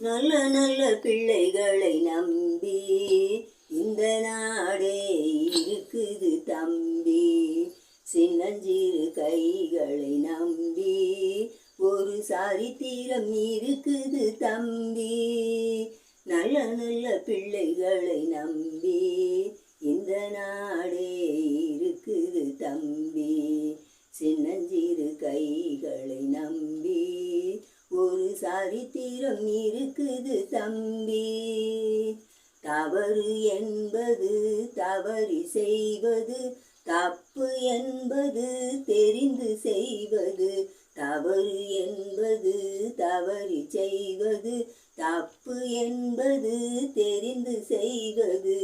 நல்ல நல்ல பிள்ளைகளை நம்பி இந்த நாடே இருக்குது தம்பி. சின்னஞ்சிறு கைகளை நம்பி ஒரு சரித்திரம் இருக்குது தம்பி. நல்ல நல்ல பிள்ளைகளை நம்பி இந்த நாடே இருக்குது தம்பி. சின்னஞ்சிறு கைகளை நம்பி சரித்திரம் இருக்குது தம்பி. தவறு என்பது தவறி செய்வது தப்பு என்பது தெரிந்து செய்வது தவறு என்பது தவறி செய்வது தப்பு என்பது தெரிந்து செய்வது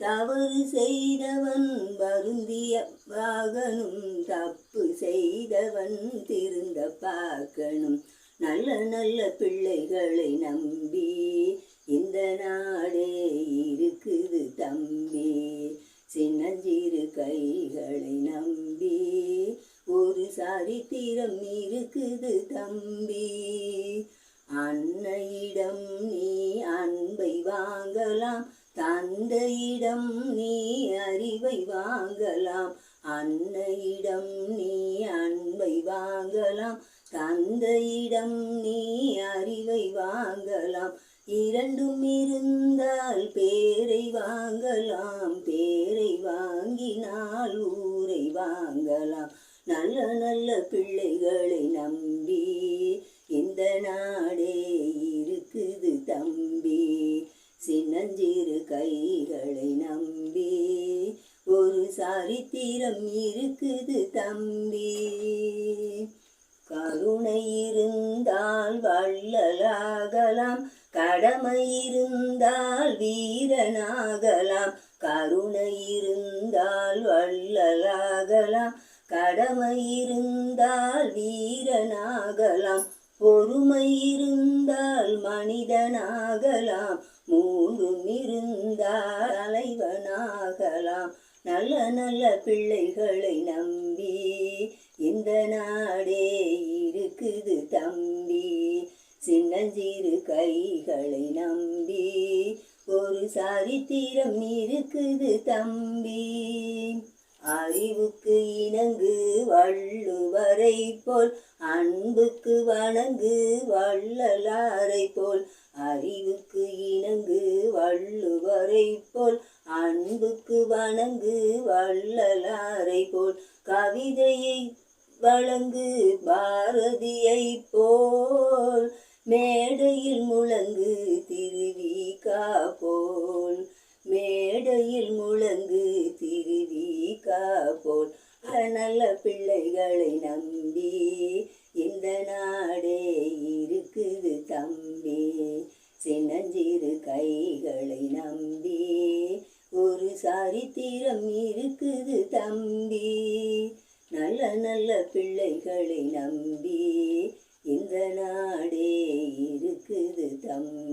தவறு செய்தவன் வருந்திய பாகனும் தப்பு செய்தவன் திருந்த பார்க்கணும். நல்ல நல்ல பிள்ளைகளை நம்பி இந்த நாடே இருக்குது தம்பி. சின்னஞ்சிறு கைகளை நம்பி ஒரு சரித்திரம் இருக்குது தம்பி. அன்னையிடம் நீ அன்பை வாங்கலாம் தந்தையிடம் நீ அறிவை வாங்கலாம் அன்னையிடம் நீ அன்பை வாங்கலாம் தந்தையிடம் நீ அறிவை வாங்கலாம். இரண்டும் இருந்தால் பேரை வாங்கலாம். பேரை வாங்கினால் ஊரை வாங்கலாம். நல்ல நல்ல பிள்ளைகளை நம்பி இந்த நாடே இருக்குது தம்பி. சின்னஞ்சிறு கைகளை நம்பி ஒரு சரித்திரம் இருக்குது தம்பி. கருணை இருந்தால் வள்ளலாகலாம் கடமை இருந்தால் வீரனாகலாம் கருணை இருந்தால் வள்ளலாகலாம் கடமை இருந்தால் வீரனாகலாம் பொறுமை இருந்தால் மனிதனாகலாம் மூன்றும் இருந்தால் தலைவனாகலாம். நல்ல நல்ல பிள்ளைகளை நம்பி இந்த நாடே தம்பி சின்னஞ்சிறு கைகளை நம்பி ஒரு சரித்திரம் இருக்குது தம்பி. அறிவுக்கு இணங்கு வள்ளுவரை போல் அன்புக்கு வணங்கு வள்ளலாரை போல் அறிவுக்கு இணங்கு வள்ளுவரை போல் அன்புக்கு வணங்கு வள்ளலாரை போல் கவிதையை வழங்கு பாரதியை போல் மேடையில் முழங்கு திருவிகா போல் மேடையில் முழங்கு திருவிகா போல். நல்ல பிள்ளைகளை நம்பி இந்த நாடே இருக்குது தம்பி. சின்னஞ்சிறு கைகளை நம்பி ஒரு சரித்திரம் இருக்குது தம்பி. நல்ல நல்ல பிள்ளைகளை நம்பி இந்த நாடே இருக்குது தம்பி.